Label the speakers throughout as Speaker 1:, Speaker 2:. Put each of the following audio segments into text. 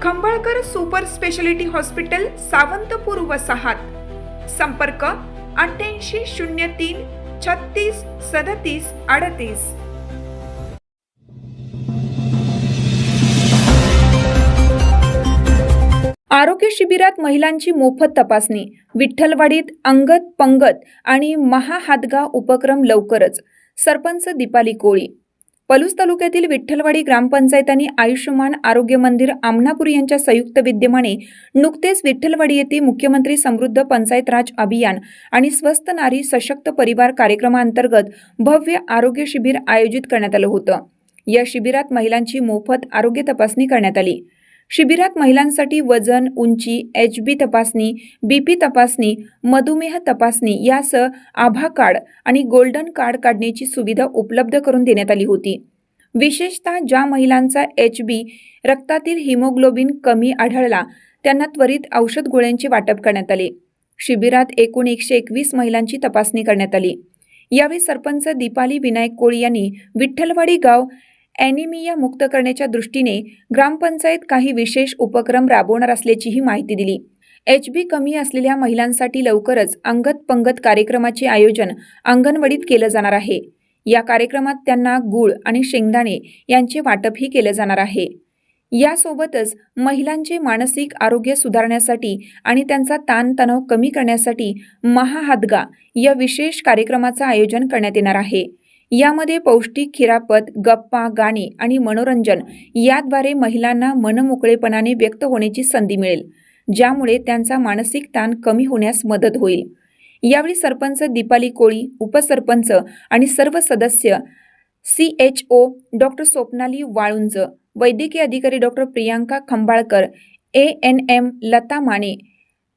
Speaker 1: Khambalkar super speciality hospital Sawantpur वसाहात. संपर्क अठ्ठ्याऐंशी शून्य तीन छत्तीस सदतीस अडतीस. आरोग्य शिबिरात महिलांची मोफत तपासणी विठ्ठलवाडीत अंगत पंगत आणि महाहादगा उपक्रम लवकरच. सरपंच दीपाली कोळी पलूस तालुक्यातील विठ्ठलवाडी ग्रामपंचायत आणि आयुष्यमान आरोग्य मंदिर आमनापूर यांच्या संयुक्त विद्यमाने नुकतेच विठ्ठलवाडी येथे मुख्यमंत्री समृद्ध पंचायत राज अभियान आणि स्वस्त नारी सशक्त परिवार कार्यक्रमाअंतर्गत भव्य आरोग्य शिबिर आयोजित करण्यात आलं होतं. या शिबिरात महिलांची मोफत आरोग्य तपासणी करण्यात आली. शिबिरात महिलांसाठी वजन उंची एच बी तपासणी बीपी तपासणी मधुमेह तपासणी यासह आभा कार्ड आणि गोल्डन कार्ड काढण्याची सुविधा उपलब्ध करून देण्यात आली होती. विशेषतः ज्या महिलांचा एच बी रक्तातील हिमोग्लोबिन कमी आढळला त्यांना त्वरित औषध गोळ्यांचे वाटप करण्यात आले. शिबिरात एकूण एकशे एकवीस महिलांची तपासणी करण्यात आली. यावेळी सरपंच दीपाली विनायक कोळी यांनी विठ्ठलवाडी गाव ॲनिमिया मुक्त करण्याच्या दृष्टीने ग्रामपंचायत काही विशेष उपक्रम राबवणार असल्याचीही माहिती दिली. एच बी कमी असलेल्या महिलांसाठी लवकरच अंगत पंगत कार्यक्रमाचे आयोजन अंगणवाडीत केलं जाणार आहे. या कार्यक्रमात त्यांना गूळ आणि शेंगदाणे यांचे वाटपही केलं जाणार आहे. यासोबतच महिलांचे मानसिक आरोग्य सुधारण्यासाठी आणि त्यांचा ताणतणाव कमी करण्यासाठी महाहादगा या विशेष कार्यक्रमाचं आयोजन करण्यात येणार आहे. यामध्ये पौष्टिक खिरापत गप्पा गाणी आणि मनोरंजन याद्वारे महिलांना मनमोकळेपणाने व्यक्त होण्याची संधी मिळेल ज्यामुळे त्यांचा मानसिक ताण कमी होण्यास मदत होईल. यावेळी सरपंच दीपाली कोळी उपसरपंच आणि सर्व सदस्य C H O doctor Swapnali Walunj वैद्यकीय अधिकारी doctor Priyanka Khambalkar A N M Lata Mane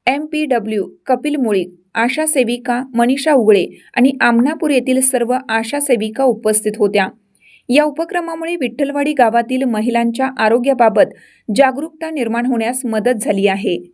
Speaker 1: M P W Kapil Mulik Asha सेविका मनीषा उगळे आणि आमनापूर येथील सर्व आशा सेविका उपस्थित होत्या. या उपक्रमामुळे विठ्ठलवाडी गावातील महिलांच्या आरोग्याबाबत जागरूकता निर्माण होण्यास मदत झाली आहे.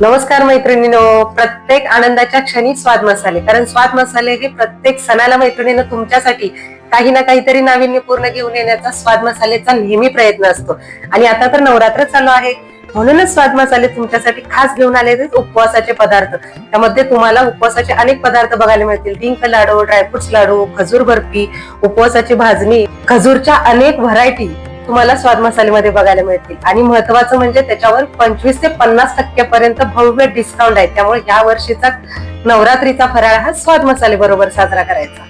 Speaker 2: नमस्कार मैत्रिणीनो. प्रत्येक आनंदाच्या क्षणी स्वाद मसाले. कारण स्वाद मसाले हे प्रत्येक सणाला मैत्रिणीनं तुमच्यासाठी काही ना काहीतरी नाविन्यपूर्ण घेऊन येण्याचा स्वाद मसालेचा नेहमी प्रयत्न असतो. आणि आता तर नवरात्र चालू आहे. म्हणूनच स्वाद मसाले तुमच्यासाठी खास घेऊन आले आहेत उपवासाचे पदार्थ. त्यामध्ये तुम्हाला उपवासाचे अनेक पदार्थ बघायला मिळतील. डिंक लाडू ड्रायफ्रुट्स लाडू खजूर बर्फी उपवासाची भाजणी खजूरच्या अनेक व्हरायटी तुम्हाला स्वाद मसालेमध्ये बघायला मिळतील. आणि महत्वाचं म्हणजे त्याच्यावर पंचवीस ते पन्नास टक्क्यापर्यंत भव्य डिस्काउंट आहे. त्यामुळे या वर्षीचा नवरात्रीचा फराळ हा स्वाद मसाले बरोबर साजरा करायचा.